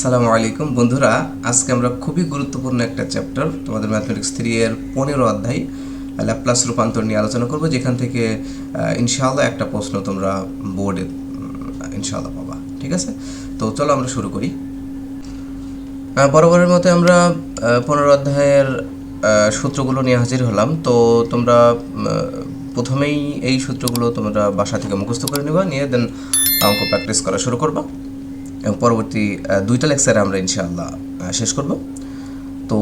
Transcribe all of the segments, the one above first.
সালামু আলাইকুম। বন্ধুরা, আজকে আমরা খুবই গুরুত্বপূর্ণ একটা চ্যাপ্টার তোমাদের ম্যাথমেটিক্স থ্রি এর পনেরো অধ্যায় ল্যাপ্লাস রূপান্তর নিয়ে আলোচনা করব, যেখান থেকে ইনশাআল্লাহ একটা প্রশ্ন তোমরা বোর্ডে ইনশাআল্লাহ পাবা। ঠিক আছে? তো চলো আমরা শুরু করি। বরাবরের মতো আমরা পনেরো অধ্যায়ের সূত্রগুলো নিয়ে হাজির হলাম। তো তোমরা প্রথমেই এই সূত্রগুলো তোমরা বাসা থেকে মুখস্থ করে নেবা, নিয়ে দেন অঙ্ক প্র্যাকটিস করা শুরু করবা। এবং পরবর্তী দুইটা লেকচারে আমরা ইনশাআল্লাহ শেষ করব। তো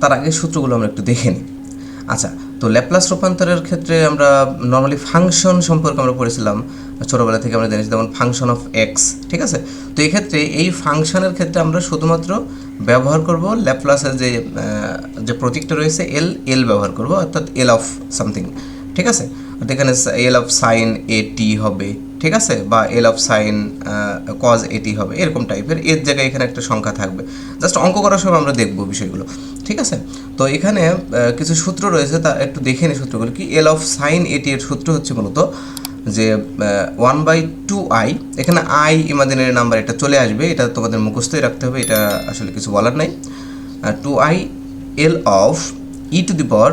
তার আগে সূত্রগুলো আমরা একটু দেখে নিই। আচ্ছা তো ল্যাপ্লাস রূপান্তরের ক্ষেত্রে আমরা নর্মালি ফাংশন সম্পর্কে আমরা পড়েছিলাম, ছোটোবেলা থেকে আমরা জেনেছি, যেমন ফাংশন অফ এক্স ঠিক আছে? তো এই ক্ষেত্রে এই ফাংশনের ক্ষেত্রে আমরা শুধুমাত্র ব্যবহার করব ল্যাপ্লাসের যে যে প্রতীকটা রয়েছে এল এল ব্যবহার করব, অর্থাৎ এল অফ সামথিং ঠিক আছে? এখানে এল অফ সাইন এ টি হবে ঠিক আছে? বা এল অফ সাইন কজ এটি হবে, এরকম টাইপের এর জায়গায় এখানে একটা সংখ্যা থাকবে। জাস্ট অঙ্ক করার সময় আমরা দেখব বিষয়গুলো, ঠিক আছে? তো এখানে কিছু সূত্র রয়েছে, তা একটু দেখে নিই সূত্রগুলো কি? এল অফ সাইন এটি এর সূত্র হচ্ছে মূলত যে ওয়ান বাই টু আই এখানে আই ইমাজিনারি নাম্বার এটা চলে আসবে, এটা তোমাদের মুখস্থই রাখতে হবে, এটা আসলে কিছু বলার নাই। Two i L of e to the power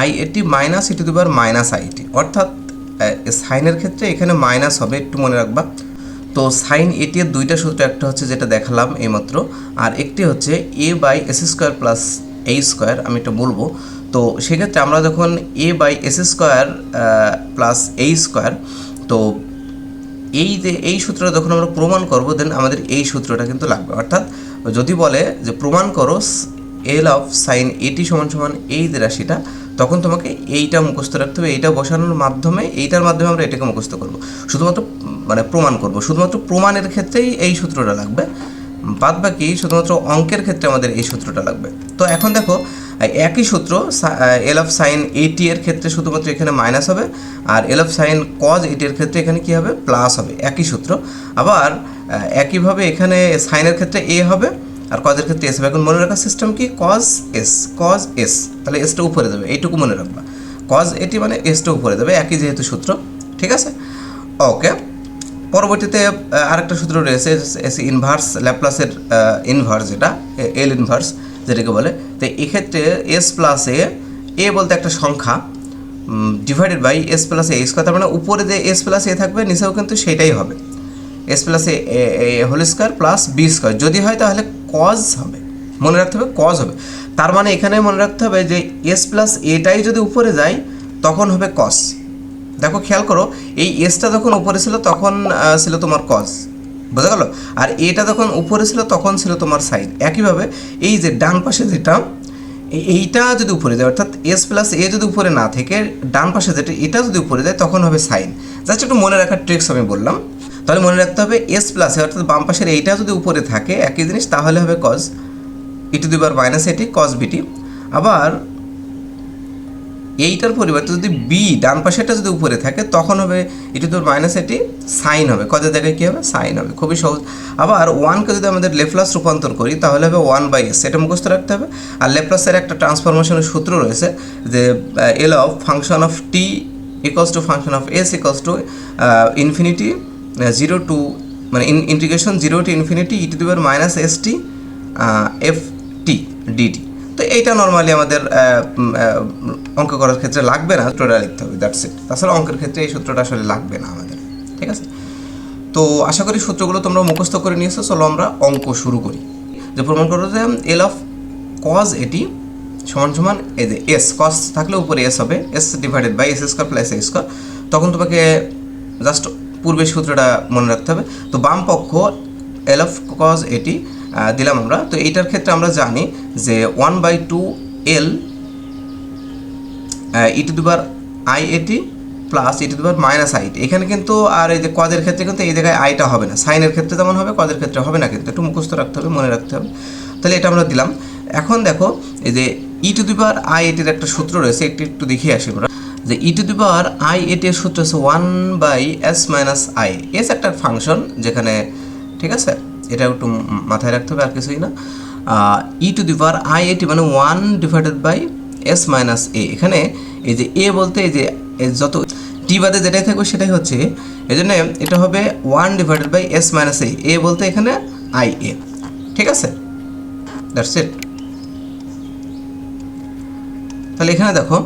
i a t minus e to the power minus i t অর্থাৎ সাইনের ক্ষেত্রে এখানে মাইনাস হবে, একটু মনে রাখবা। তো সাইন এটি এর দুইটা সূত্র, একটা হচ্ছে যেটা দেখালাম এইমাত্র, আর একটি হচ্ছে a by s square plus a square, আমি এটা বলব। তো সেক্ষেত্রে আমরা যখন a by s square plus a square, তো এই যে, এই সূত্রটা যখন আমরা প্রমাণ করব দেন আমাদের এই সূত্রটা কিন্তু লাগবে। অর্থাৎ যদি বলে যে প্রমাণ করো, এল অফ সাইন এটি সমান সমান এই যে রাশিটা তখন তোমাকে এইটা মুখস্থ রাখতে হবে, এইটা বসানোর মাধ্যমে, এইটার মাধ্যমে আমরা এটাকে মুখস্থ করব। শুধুমাত্র মানে প্রমাণ করব। শুধুমাত্র প্রমাণের ক্ষেত্রেই এই সূত্রটা লাগবে। বাদ বাকি শুধুমাত্র অঙ্কের ক্ষেত্রে আমাদের এই সূত্রটা লাগবে। তো এখন দেখো, একই সূত্র এল অফ সাইন এইটি এর ক্ষেত্রে শুধুমাত্র এখানে মাইনাস হবে, আর L of sine cos a t এর ক্ষেত্রে এখানে কি হবে? প্লাস হবে। একই সূত্র। আবার, একইভাবে এখানে সাইনের ক্ষেত্রে এ হবে আর কজের ক্ষেত্রে এস এখন মনে রাখার সিস্টেম কি? কজ এস কজ এস তাহলে এসটা উপরে দেবে, এইটুকু মনে রাখবা। কজ এটি মানে এসটা উপরে দেবে, একই যেহেতু সূত্র, ঠিক আছে? ওকে পরবর্তীতে আরেকটা সূত্র রয়েছে এস ইনভার্স ল্যাপ্লাসের ইনভার্স যেটা এল ইনভার্স যেটাকে বলে। তো এক্ষেত্রে এস প্লাস এ এ বলতে একটা সংখ্যা divided by s plus a square তার মানে উপরে যে এস প্লাস এ থাকবে, নিচেও কিন্তু সেটাই হবে। S plus a whole square plus b square যদি হয় তাহলে কজ হবে। মনে রাখতে হবে কজ হবে। তার মানে এখানে মনে রাখতে হবে যে এস প্লাস এটাই যদি উপরে যায়, তখন হবে কস দেখো, খেয়াল করো, এই এসটা যখন উপরে ছিল, তখন ছিল তোমার কজ বোঝা গেল? আর এটা যখন উপরে ছিল, তখন ছিল তোমার সাইড একইভাবে এই যে ডান পাশে যেটা, এই- এইটা যদি উপরে যায়, অর্থাৎ এস প্লাস এ যদি উপরে না থেকে, ডান পাশে যেটা, এটা যদি উপরে যায়, তখন হবে সাইন জাস্ট একটু মনে রাখার ট্রিক্স আমি বললাম। তাহলে মনে রাখতে হবে এস প্লাস অর্থাৎ বাম পাশের এইটা যদি উপরে থাকে, একই জিনিস, তাহলে হবে cos e to the power minus a t cos b t আবার এইটার পরিবর্তে যদি বি ডান পাশেটা যদি উপরে থাকে, তখন হবে এটি তোর মাইনাস এটি সাইন হবে। কজের জায়গায় কী হবে? সাইন হবে। খুবই সহজ। আবার ওয়ানকে যদি আমাদের লেপ্লাস রূপান্তর করি, তাহলে হবে ওয়ান বাই এস এটা মুখস্থ রাখতে হবে। আর লেপ্লাসের একটা ট্রান্সফরমেশনের সূত্র রয়েছে যে L of function of t equals to function of s equals to infinity zero to মানে integration zero to infinity e to minus s t f t d t তো এইটা নর্মালি আমাদের উম, আহ, অঙ্ক করার ক্ষেত্রে লাগবে না সূত্রটা লিখতে হবে দ্যাটস ইট তাছাড়া অঙ্কের ক্ষেত্রে এই সূত্রটা আসলে লাগবে না আমাদের ঠিক আছে? তো আশা করি সূত্রগুলো তোমরা মুখস্থ করে নিয়েছো চলো আমরা অঙ্ক শুরু করি। যে প্রমাণ করো যে এল অফ কজ এটি সমান সমান এই যে এস কস থাকলে উপরে এস হবে s divided by s square plus a square তখন তোমাকে জাস্ট পূর্বের সূত্রটা মনে রাখতে হবে। তো বাম পক্ষ এল অফ কজ এটি দিলাম আমরা। তো এইটার ক্ষেত্রে আমরা জানি যে one by two L e to দুবার i a t plus e to দুবার মাইনাস আইটি এখানে কিন্তু আর এই যে কদের ক্ষেত্রে কিন্তু এই জায়গায় আইটা হবে না। সাইনের ক্ষেত্রে যেমন হবে কদের ক্ষেত্রে হবে না কিন্তু। একটু মুখস্থ রাখতে হবে, মনে রাখতে হবে। তাহলে এটা আমরা দিলাম। এখন দেখো, এই যে ই টু দুবার আই এটির একটা সূত্র রয়েছে, একটু একটু দেখিয়ে আসি আমরা। যে ই টু দুবার আই এটি এর সূত্র হচ্ছে one by s minus i s একটা ফাংশন যেখানে, ঠিক আছে? এটা একটু মাথায় রাখতে হবে, আর কিছুই না। ই to the power I a t মানে one divided by s minus a এখানে এই যে এ বলতে এই যে যত টি বাদে যেটাই থাকবে সেটাই হচ্ছে এই জন্য এটা হবে one divided by s minus a a বলতে এখানে আই এ ঠিক আছে? দ্যাটস ইট তাহলে এখানে দেখো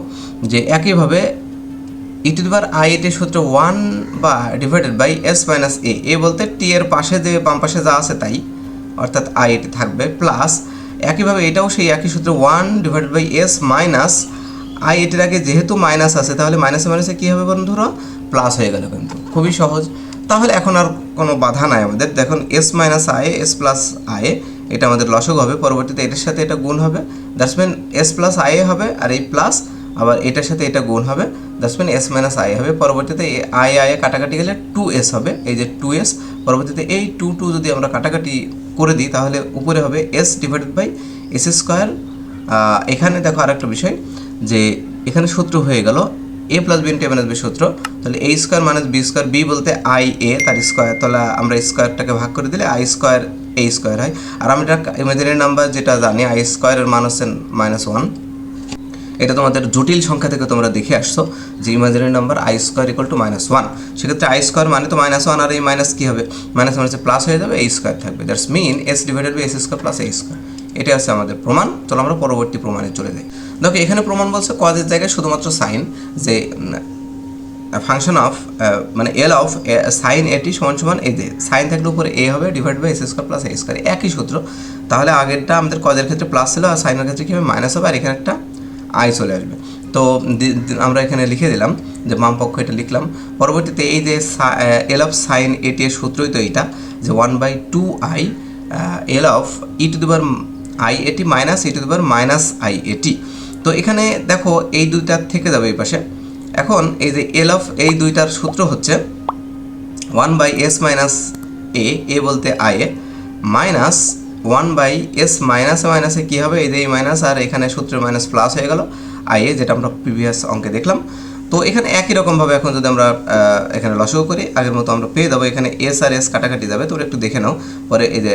যে একইভাবে ই টু দি পাওয়ার আই এটির সূত্র ওয়ান বা divided by s minus a a বলতে টি এর পাশে যে বাম পাশে যা আছে তাই, অর্থাৎ আই এটি থাকবে প্লাস একইভাবে এটাও সেই একই সূত্র one divided by s minus i এটির আগে যেহেতু মাইনাস আছে, তাহলে মাইনাসে মাইনাসে কী হবে বন্ধুরা? প্লাস হয়ে গেল কিন্তু, খুবই সহজ। তাহলে এখন আর কোনো বাধা নাই আমাদের। দেখুন s minus i s plus i এটা আমাদের লসক হবে, পরবর্তীতে এটার সাথে এটা গুণ হবে। That's mean s plus i হবে, আর এই প্লাস আবার এটার সাথে এটা গুণ হবে that's mean s minus i হবে, পরবর্তীতে আই আই কাটাকাটি গেলে টু এস হবে, এই যে টু এস পরবর্তীতে এই টু টু যদি আমরা কাটাকাটি করে দিই, তাহলে উপরে হবে s divided by s square এখানে দেখো আরেকটা বিষয়, যে এখানে সূত্র হয়ে গেল a plus b into minus b সূত্র, তাহলে a square minus b square b বলতে আই এ তার স্কোয়ার তাহলে আমরা স্কোয়ারটাকে ভাগ করে দিলে আই স্কোয়ার এ স্কোয়ার হয়। আর আমরা ইমাজিনারি নাম্বার যেটা জানি আই স্কোয়ারের মান হচ্ছে মাইনাস ওয়ান এটা তোমাদের জটিল সংখ্যা থেকে তোমরা দেখে আসছো যে imaginary number i square equal to minus one সেক্ষেত্রে আই স্কোয়ার মানে তো মাইনাস ওয়ান আর এই মাইনাস কী হবে? মাইনাস মাইনাসে প্লাস হয়ে যাবে এই স্কোয়ার থাকবে। That's mean s divided by s square plus a square এটা আছে আমাদের প্রমাণ। চলো আমরা পরবর্তী প্রমাণে চলে যাই। দেখো, এখানে প্রমাণ বলছে কজের জায়গায় শুধুমাত্র সাইন যে ফাংশন অফ মানে এল অফ সাইন এটি সমান সমান এ যে সাইন থাকলে উপরে এ হবে divide by s square plus a square একই সূত্র। তাহলে আগেরটা আমাদের কজের ক্ষেত্রে প্লাস ছিল আর সাইনের ক্ষেত্রে কী হবে? মাইনাস হবে। আর এখানে একটা আই চলে আসবে। তো আমরা এখানে লিখে দিলাম যে বাম পক্ষ এটা লিখলাম। পরবর্তীতে এই যে এল অফ সাইন এটি এর সূত্রই তো এইটা, যে one by two i L of e to the power i a t minus e to the power minus i a t তো এখানে দেখো এই দুইটার থেকে যাবে এই পাশে। এখন এই যে এল অফ এই দুইটার সূত্র হচ্ছে one by s minus a a বলতে i a minus one by s minus মাইনাসে কী হবে? এই যে এই মাইনাস আর এখানে সূত্রে মাইনাস প্লাস হয়ে গেল। আই এ যেটা আমরা প্রিভিয়াস অঙ্কে দেখলাম। তো এখানে একই রকমভাবে এখন যদি আমরা এখানে লসও করি, আগের মতো আমরা পেয়ে যাব। এখানে এস আর এস কাটাকাটি যাবে, তোমরা একটু দেখে নাও। পরে এই যে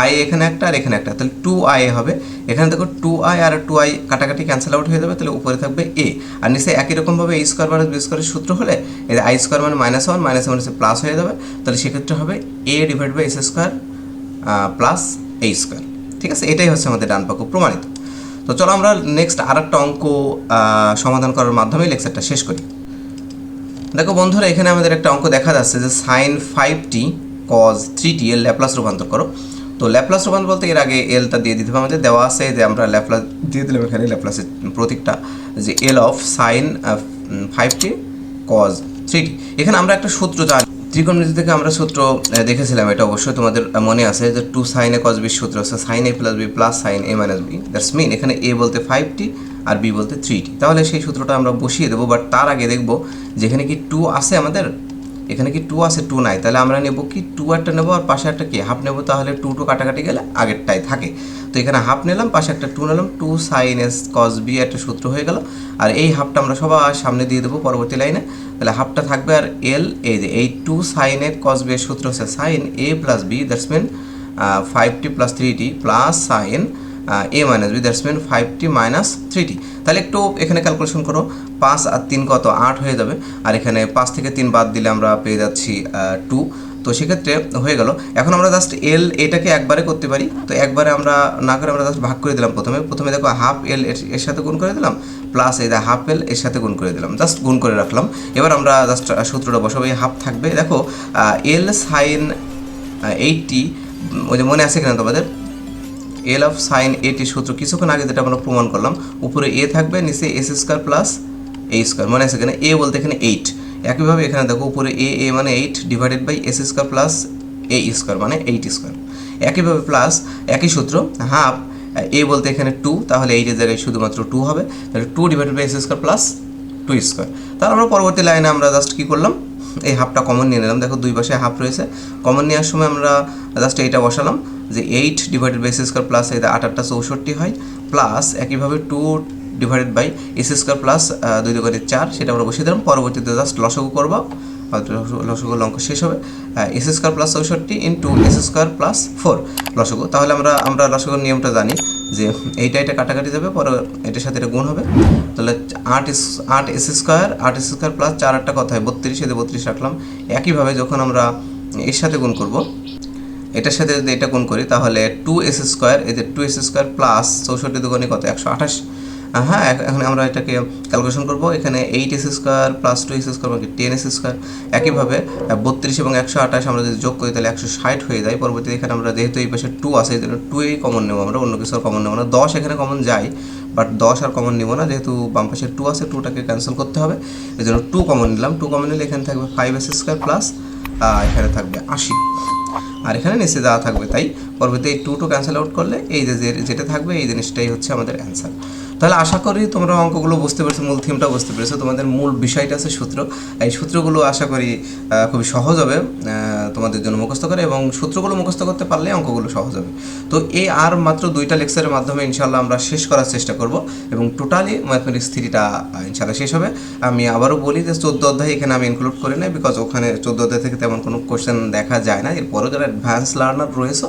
আই এখানে একটা আর এখানে একটা, তাহলে টু আই হবে। এখানে দেখো টু আই আর টু আই কাটাকাটি ক্যান্সেল আউট হয়ে যাবে, তাহলে উপরে থাকবে এ আর নিচে একই রকমভাবে এ স্কোয়ার মাইনাস বি স্কোয়ারের সূত্র হলে, এই আই স্কোয়ার মানে মাইনাস ওয়ান মাইনাস মাইনাসে প্লাস হয়ে যাবে। তাহলে সেক্ষেত্রে হবে a divide by s square plus a square ঠিক আছে? এটাই হচ্ছে আমাদের ডান পক্ষ প্রমাণিত। তো চলো আমরা নেক্সট আর একটা অঙ্ক সমাধান করার মাধ্যমে লেকচারটা শেষ করি। দেখো বন্ধুরা, এখানে আমাদের একটা অঙ্ক দেখা যাচ্ছে যে sine five t cos three t এর ল্যাপ্লাস রূপান্তর করো। তো ল্যাপ্লাস রূপান্তর বলতে এর আগে এলটা দিয়ে দিতে হবে আমাদের। দেওয়া আছে যে আমরা ল্যাপ্লাস দিয়ে দিলাম এখানে ল্যাপ্লাসের প্রতীকটা, যে L of sine five t cos three t এখানে আমরা একটা সূত্র জানি। ত্রিকোণমিতি থেকে আমরা সূত্র দেখেছিলাম এটা অবশ্যই, তোমাদের মনে আছে যে two sine a cos b সূত্র আছে sine a plus b plus sine a minus b that's mean এখানে এ বলতে ফাইভ টি আর বি বলতে থ্রি টি তাহলে সেই সূত্রটা আমরা বসিয়ে দেবো বাট তার আগে দেখব যেখানে কি টু আছে আমাদের? এখানে কি টু আছে? টু নাই। তাহলে আমরা নেব কি? টু একটা নেব আর পাশে একটা কি? হাফ নেব তাহলে টু টু কাটাকাটি গেলে আগেরটাই থাকে। তো এখানে হাফ নিলাম, পাশে একটা টু নিলাম। Two sine s cos b একটা সূত্র হয়ে গেল। আর এই হাফটা আমরা সবার সামনে দিয়ে দেবো পরবর্তী লাইনে। তাহলে হাফটা থাকবে আর এল এই যে এই two sine a cos b এর সূত্র হচ্ছে sine a plus b that's mean five t plus three t plus sine a minus b that's mean five t minus three t তাহলে একটু এখানে ক্যালকুলেশন করো, পাঁচ আর তিন কত? আট হয়ে যাবে। আর এখানে পাঁচ থেকে তিন বাদ দিলে আমরা পেয়ে যাচ্ছি টু তো সেক্ষেত্রে হয়ে গেল। এখন আমরা জাস্ট এল এটাকে একবারে করতে পারি। তো একবারে আমরা না করে আমরা জাস্ট ভাগ করে দিলাম প্রথমে। প্রথমে দেখো হাফ এল এর সাথে গুণ করে দিলাম। প্লাস এই হাফ এল এর সাথে গুণ করে দিলাম। জাস্ট গুণ করে রাখলাম। এবার আমরা জাস্ট সূত্রটা বসাবো। এই হাফ থাকবে। দেখো এল সাইন এইটটি ওই যে মনে আছে কিনা তোমাদের? এল অফ সাইন এটি সূত্র কিছুক্ষণ আগে যেটা আমরা প্রমাণ করলাম, উপরে এ থাকবে, নিচে s square plus a square মানে এখানে এ বলতে এখানে এইট একইভাবে এখানে দেখো, উপরে এ এ মানে eight divided by s square plus a square মানে এইট স্কোয়ার একইভাবে প্লাস একই সূত্র হাফ এ বলতে এখানে টু তাহলে এইটের জায়গায় শুধুমাত্র টু হবে। তাহলে two divided by s square plus two square তাহলে আমরা পরবর্তী লাইনে আমরা জাস্ট কী করলাম? এই হাফটা কমন নিয়ে নিলাম। দেখো দুই পাশে হাফ রয়েছে। কমন নেওয়ার সময় আমরা জাস্ট এইটা বসালাম। যে eight divided by s square plus আট আটটা চৌষট্টি হয় প্লাস একইভাবে two divided by s square plus দুই দুগুণে চার, সেটা আমরা বসিয়ে দিলাম। পরবর্তীতে জাস্ট লসগু করব লসগুলো অঙ্ক শেষ হবে। এস স্কোয়ার প্লাস চৌষট্টি into s square plus four লসগু। তাহলে আমরা আমরা লসগুর নিয়মটা জানি যে এইটা এটা কাটাকাটি যাবে, পরে এটার সাথে এটা গুণ হবে। তাহলে আট এস আট এস স্কোয়ার আট এস স্কোয়ার প্লাস চার আটটা কথা হয়? বত্রিশ এতে বত্রিশ রাখলাম। একইভাবে যখন আমরা এর সাথে গুণ করব এটার সাথে যদি এটা গুণ করি, তাহলে টু এস স্কোয়ার এদের টু এস স্কোয়ার প্লাস চৌষট্টি দুগুণে কত? একশো আঠাশ। হ্যাঁ এখ- এখন আমরা এটাকে ক্যালকুলেশন করব। এখানে eight s square plus two s square মানে টেন এস স্কোয়ার একইভাবে বত্রিশ এবং একশো আঠাশ আমরা যদি যোগ করি, তাহলে একশো ষাট হয়ে যায়। পরবর্তীতে এখানে আমরা যেহেতু এই পাশে টু আছে এই জন্য টু এই কমন নেব আমরা, অন্য কিছু কমন নেব না। দশ এখানে কমন যায় বাট দশ আর কমন নেব না, যেহেতু বাম পাশে টু আছে টুটাকে ক্যান্সেল করতে হবে। এই জন্য টু কমন নিলাম। টু কমন নিলে এখানে থাকবে ফাইভ এস স্কোয়ার প্লাস এখানে থাকবে আশি। আর এখানে নিচে দেওয়া থাকবে, তাই? পরবর্তী এই টু টু ক্যান্সেল আউট করলে এই যে যেটা থাকবে, এই জিনিসটাই হচ্ছে আমাদের অ্যান্সার তাহলে আশা করি তোমরা অঙ্কগুলো বুঝতে পেরেছ, মূল থিমটা বুঝতে পেরেছ। তোমাদের মূল বিষয়টা আছে সূত্র। এই সূত্রগুলো আশা করি খুবই সহজ হবে তোমাদের জন্য মুখস্থ করে এবং সূত্রগুলো মুখস্থ করতে পারলে অঙ্কগুলো সহজ হবে। তো এই আর মাত্র দুইটা লেকচারের মাধ্যমে ইনশাল্লাহ আমরা শেষ করার চেষ্টা করব এবং টোটালি ম্যাথমেটিক্স থ্রিটা ইনশাল্লাহ শেষ হবে। আমি আবারও বলি যে চোদ্দ অধ্যায় এখানে আমি ইনক্লুড করে নেই বিকজ ওখানে চোদ্দ অধ্যায় থেকে তেমন কোনো কোশ্চেন দেখা যায় না। এরপরও যারা অ্যাডভান্স লার্নার রয়েছে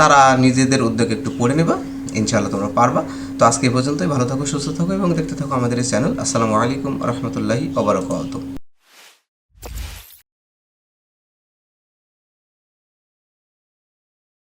তারা নিজেদের উদ্যোগ একটু পড়ে নেবা, ইনশাআল্লাহ তোমরা পারবা। তো আজকে পর্যন্তই, ভালো থাকো, সুস্থ থাকো এবং দেখতে থাকো আমাদের এই চ্যানেল আসসালামু আলাইকুম, রহমতুল্লাহি ওবরাকাতুহ